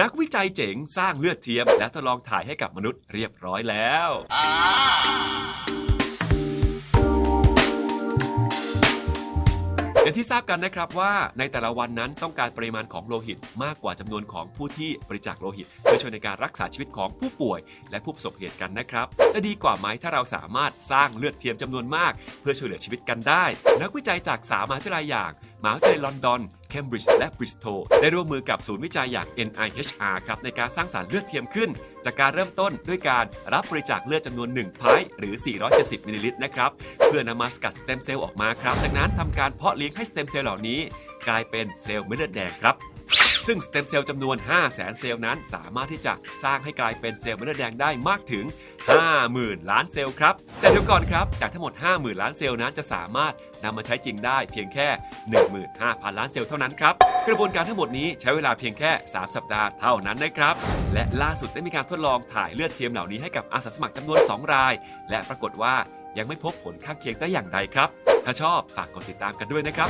นักวิจัยเจ๋งสร้างเลือดเทียม และทดลองถ่ายให้กับมนุษย์เรียบร้อยแล้ว อย่างที่ทราบกันนะครับว่าในแต่ละวันนั้นต้องการปริมาณของโลหิตมากกว่าจำนวนของผู้ที่บริจาคโลหิต เพื่อช่วยในการรักษาชีวิตของผู้ป่วย และผู้ประสบเหตุกันนะครับ จะดีกว่าไหมถ้าเราสามารถสร้างเลือดเทียมจำนวนมาก เพื่อช่วยเหลือชีวิตกันได้ นักวิจัยจากสามหาวิทยาลัยอย่างมหาวิทยาลัยลอนดอน เคมบริดจ์ และบริสโตลได้ร่วมมือกับศูนย์วิจัยอย่าง NIHR ครับในการสร้างสารเลือดเทียมขึ้น จากการเริ่มต้นด้วยการรับบริจาคเลือดจำนวน1ไพ้หรือ 470 มิลลิลิตรนะครับ เพื่อนำมาสกัดสเต็มเซลล์ออกมาครับ จากนั้นทำการเพาะเลี้ยงให้สเต็มเซลล์เหล่านี้ กลายเป็นเซลล์เม็ดเลือดแดงครับ ซึ่งสเต็มเซลล์จำนวน 5 0 0แสนเซลล์นั้นสามารถที่จะสร้างให้กลายเป็นเซลล์เม็ดเลือดแดงได้มากถึง 50,000 ล้านเซลล์ครับ แต่เดี๋ยวก่อนครับ จากทั้งหมด 50,000 ล้านเซลล์นั้นจะสามารถนำมาใช้จริงได้เพียงแค่ 15,000 ล้านเซลล์เท่านั้นครับ กระบวนการทั้งหมดนี้ใช้เวลาเพียงแค่ 3 สัปดาห์เท่านั้นนะครับ และล่าสุดได้มีการทดลองถ่ายเลือดเทียมเหล่านี้ให้กับอาสาสมัครจำนวน 2 ราย และปรากฏว่ายังไม่พบผลข้างเคียงแต่อย่างใดครับ ถ้าชอบฝากกดติดตามกันด้วยนะครับ